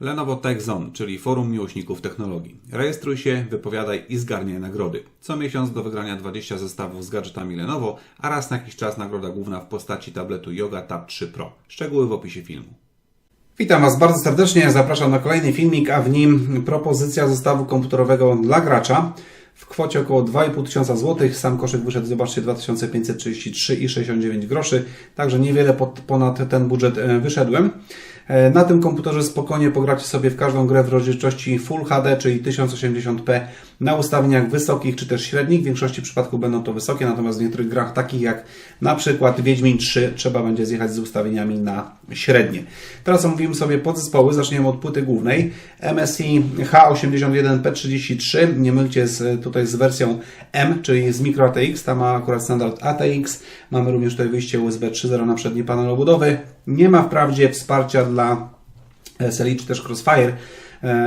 Lenovo Tech Zone, czyli forum miłośników technologii. Rejestruj się, wypowiadaj i zgarniaj nagrody. Co miesiąc do wygrania 20 zestawów z gadżetami Lenovo, a raz na jakiś czas nagroda główna w postaci tabletu Yoga Tab 3 Pro. Szczegóły w opisie filmu. Witam Was bardzo serdecznie, zapraszam na kolejny filmik, a w nim propozycja zestawu komputerowego dla gracza w kwocie około 2,5 tysiąca złotych. Sam koszyk wyszedł, zobaczcie, 2533,69 groszy, także niewiele pod, ponad ten budżet e, wyszedłem. E, Na tym komputerze spokojnie pogracie sobie w każdą grę w rozdzielczości Full HD, czyli 1080p na ustawieniach wysokich czy też średnich. W większości przypadków będą to wysokie, natomiast w niektórych grach takich jak na przykład Wiedźmin 3 trzeba będzie zjechać z ustawieniami na średnie. Teraz omówimy sobie podzespoły. Zaczniemy od płyty głównej. MSI H81P33. Nie mylcie z, tutaj z wersją M, czyli z micro ATX. Ta ma akurat standard ATX. Mamy również tutaj wyjście USB 3.0 na przedni panel obudowy. Nie ma wprawdzie wsparcia dla SLI czy też Crossfire,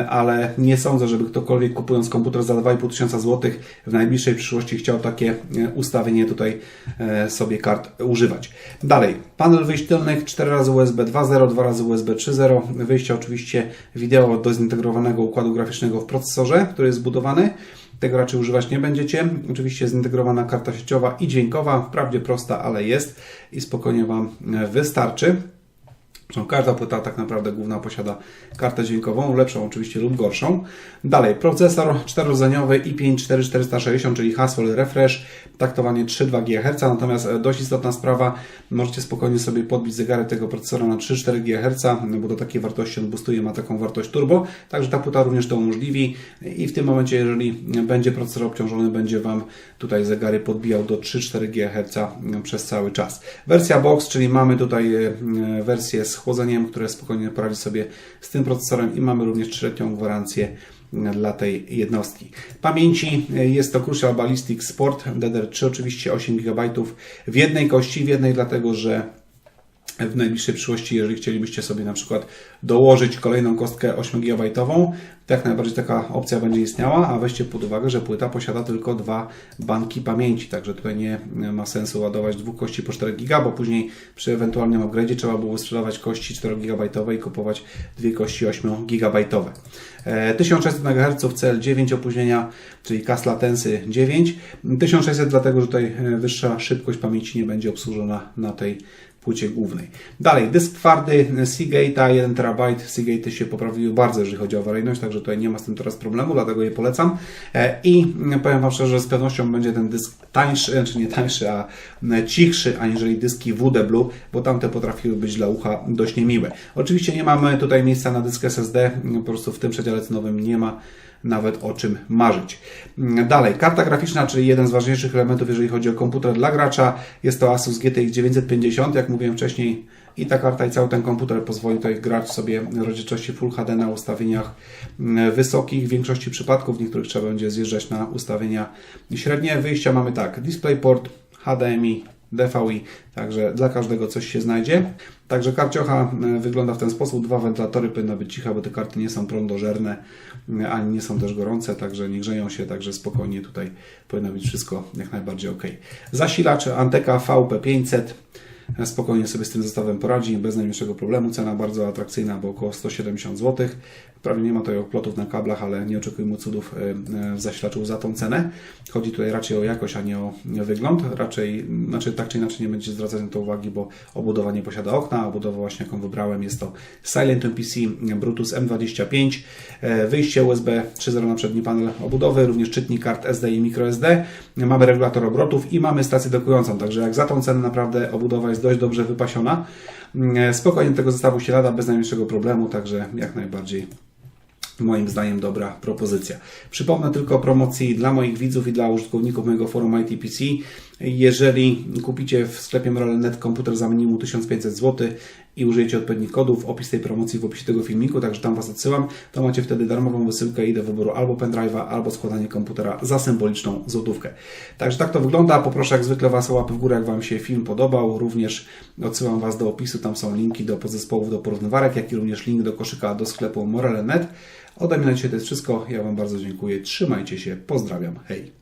ale nie sądzę, żeby ktokolwiek kupując komputer za 2,5 tysiąca złotych w najbliższej przyszłości chciał takie e, ustawienie tutaj e, sobie kart używać. Dalej, panel wyjść tylnych 4 razy USB 2.0, 2 razy USB 3.0, wyjście oczywiście wideo do zintegrowanego układu graficznego w procesorze, który jest zbudowany. Tego raczej używać nie będziecie. Oczywiście zintegrowana karta sieciowa i dźwiękowa, wprawdzie prosta, ale jest i spokojnie Wam wystarczy. Zresztą każda płyta tak naprawdę główna posiada kartę dźwiękową, lepszą oczywiście lub gorszą. Dalej, procesor 4-rdzeniowy i5 4460, czyli Haswell Refresh, taktowanie 3,2 GHz, natomiast e, dość istotna sprawa, możecie spokojnie sobie podbić zegarek tego procesora na 3-4 GHz, bo do takiej wartości on boostuje, ma taką wartość turbo, także ta płyta również to umożliwi i w tym momencie, jeżeli będzie procesor obciążony, będzie Wam tutaj zegary podbijał do 3-4 GHz przez cały czas. Wersja box, czyli mamy tutaj e, wersję z chłodzeniem, które spokojnie poradzi sobie z tym procesorem i mamy również trzyletnią gwarancję dla tej jednostki. Pamięci jest to Crucial Ballistic Sport DDR3, oczywiście 8 GB w jednej kości, w jednej dlatego, że w najbliższej przyszłości, jeżeli chcielibyście sobie na przykład dołożyć kolejną kostkę 8 GB, to jak najbardziej taka opcja będzie istniała, a weźcie pod uwagę, że płyta posiada tylko dwa banki pamięci, także tutaj nie ma sensu ładować dwóch kości po 4 GB, bo później przy ewentualnym upgrade'zie trzeba było sprzedawać kości 4 GB i kupować dwie kości 8 GB. 1600 MHz CL9 opóźnienia, czyli CAS Latency 9. 1600 dlatego, że tutaj wyższa szybkość pamięci nie będzie obsłużona na tej płycie głównej. Dalej, dysk twardy Seagate 1 TB. Seagate się poprawiły bardzo, jeżeli chodzi o awaryjność, także tutaj nie ma z tym teraz problemu, dlatego je polecam. I powiem Wam szczerze, że z pewnością będzie ten dysk tańszy, czy nie tańszy, a cichszy, aniżeli dyski WD bo tamte potrafiły być dla ucha dość niemiłe. Oczywiście nie mamy tutaj miejsca na dysk SSD, po prostu w tym przedziale cenowym nie ma nawet o czym marzyć. Dalej, karta graficzna, czyli jeden z ważniejszych elementów, jeżeli chodzi o komputer dla gracza. Jest to Asus GTX 950, jak mówiłem wcześniej. I ta karta i cały ten komputer pozwoli tutaj grać sobie rozdzielczości Full HD na ustawieniach wysokich. W większości przypadków, w niektórych trzeba będzie zjeżdżać na ustawienia średnie. Wyjścia mamy tak, DisplayPort, HDMI, DVI, także dla każdego coś się znajdzie. Także karciocha wygląda w ten sposób. Dwa wentylatorry powinny być ciche, bo te karty nie są prądożerne, ani nie są też gorące, także nie grzeją się, także spokojnie tutaj powinno być wszystko jak najbardziej ok. Zasilacz Anteka VP500 spokojnie sobie z tym zestawem poradzi, bez najmniejszego problemu. Cena bardzo atrakcyjna, bo około 170 zł. Prawie nie ma tutaj oplotów na kablach, ale nie oczekujmy cudów w zasilaczu za tą cenę. Chodzi tutaj raczej o jakość, a nie o wygląd. Raczej, znaczy tak czy inaczej nie będziecie zwracać na to uwagi, bo obudowa nie posiada okna. Obudowa właśnie jaką wybrałem jest to Silent PC Brutus M25. Wyjście USB 3.0 na przedni panel obudowy, również czytnik kart SD i microSD. Mamy regulator obrotów i mamy stację dokującą, także jak za tą cenę naprawdę obudowa jest dość dobrze wypasiona. Spokojnie tego zestawu się lada bez najmniejszego problemu, także jak najbardziej moim zdaniem dobra propozycja. Przypomnę tylko o promocji dla moich widzów i dla użytkowników mojego forum ITPC. Jeżeli kupicie w sklepie Morale.net komputer za minimum 1500 zł i użyjecie odpowiednich kodów, opis tej promocji w opisie tego filmiku, także tam Was odsyłam, to macie wtedy darmową wysyłkę i do wyboru albo pendrive'a, albo składanie komputera za symboliczną złotówkę. Także tak to wygląda. Poproszę jak zwykle Was o łapy w górę, jak Wam się film podobał. Również odsyłam Was do opisu, tam są linki do podzespołów, do porównywarek, jak i również link do koszyka do sklepu Morale.net. Ode mnie na dzisiaj to jest wszystko. Ja Wam bardzo dziękuję. Trzymajcie się. Pozdrawiam. Hej.